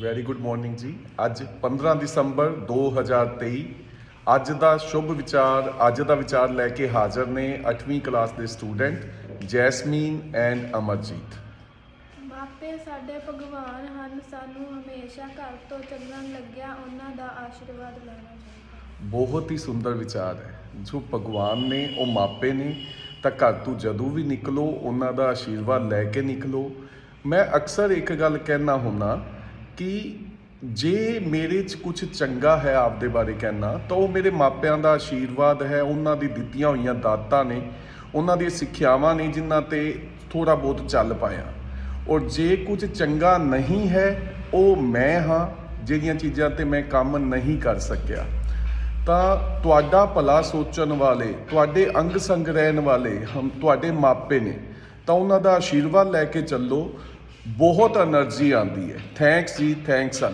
Very good morning ਜੀ। ਅੱਜ 15 ਦਸੰਬਰ 2023 ਅੱਜ ਦਾ ਸ਼ੁਭ ਵਿਚਾਰ ਅੱਜ ਦਾ ਵਿਚਾਰ ਲੈ ਕੇ ਹਾਜ਼ਰ ਨੇ 8ਵੀਂ ਕਲਾਸ ਦੇ ਸਟੂਡੈਂਟ ਜੈਸਮੀਨ ਐਂਡ ਅਮਰਜੀਤ। ਮਾਪੇ ਸਾਡੇ ਭਗਵਾਨ ਹਨ ਸਾਨੂੰ ਹਮੇਸ਼ਾ ਘਰ ਤੋਂ ਚੱਲਣ ਲੱਗਿਆ ਉਹਨਾਂ ਦਾ ਆਸ਼ੀਰਵਾਦ ਲੈਣਾ ਚਾਹੀਦਾ। ਬਹੁਤ ਹੀ ਸੁੰਦਰ ਵਿਚਾਰ ਹੈ। ਜੋ ਭਗਵਾਨ ਨੇ ਉਹ ਮਾਪੇ ਨੇ ਤਾਂ ਘਰ ਤੋਂ ਜਦੋਂ ਵੀ ਨਿਕਲੋ ਉਹਨਾਂ ਦਾ ਆਸ਼ੀਰਵਾਦ ਲੈ ਕੇ ਨਿਕਲੋ। ਮੈਂ ਅਕਸਰ ਇੱਕ ਗੱਲ ਕਹਿਣਾ ਹੁੰਨਾ ਕਿ ਜੇ ਮੇਰੇ 'ਚ ਕੁਝ ਚੰਗਾ ਹੈ ਆਪਦੇ ਬਾਰੇ ਕਹਿਣਾ, ਤਾਂ ਉਹ ਮੇਰੇ ਮਾਪਿਆਂ ਦਾ ਆਸ਼ੀਰਵਾਦ ਹੈ, ਉਹਨਾਂ ਦੀ ਦਿੱਤੀਆਂ ਹੋਈਆਂ ਦਾਤਾਂ ਨੇ, ਉਹਨਾਂ ਦੀਆਂ ਸਿੱਖਿਆਵਾਂ ਨੇ, ਜਿਨ੍ਹਾਂ ਤੇ ਥੋੜਾ ਬਹੁਤ ਚੱਲ ਪਾਇਆ। ਔਰ ਜੇ ਕੁਝ ਚੰਗਾ ਨਹੀਂ ਹੈ, ਉਹ ਮੈਂ ਹਾਂ, ਜਿਹੜੀਆਂ ਚੀਜ਼ਾਂ ਤੇ ਮੈਂ ਕੰਮ ਨਹੀਂ ਕਰ ਸਕਿਆ। ਤਾਂ ਤੁਹਾਡਾ ਭਲਾ ਸੋਚਣ ਵਾਲੇ, ਤੁਹਾਡੇ ਅੰਗ ਸੰਗ ਰਹਿਣ ਵਾਲੇ ਹਮ, ਤੁਹਾਡੇ ਮਾਪੇ ਨੇ, ਤਾਂ ਉਹਨਾਂ ਦਾ ਆਸ਼ੀਰਵਾਦ ਲੈ ਕੇ ਚੱਲੋ। ਬਹੁਤ એનર્ਜੀ ਆਉਂਦੀ ਹੈ। ਥੈਂਕਸ ਜੀ ਥੈਂਕਸ ਅ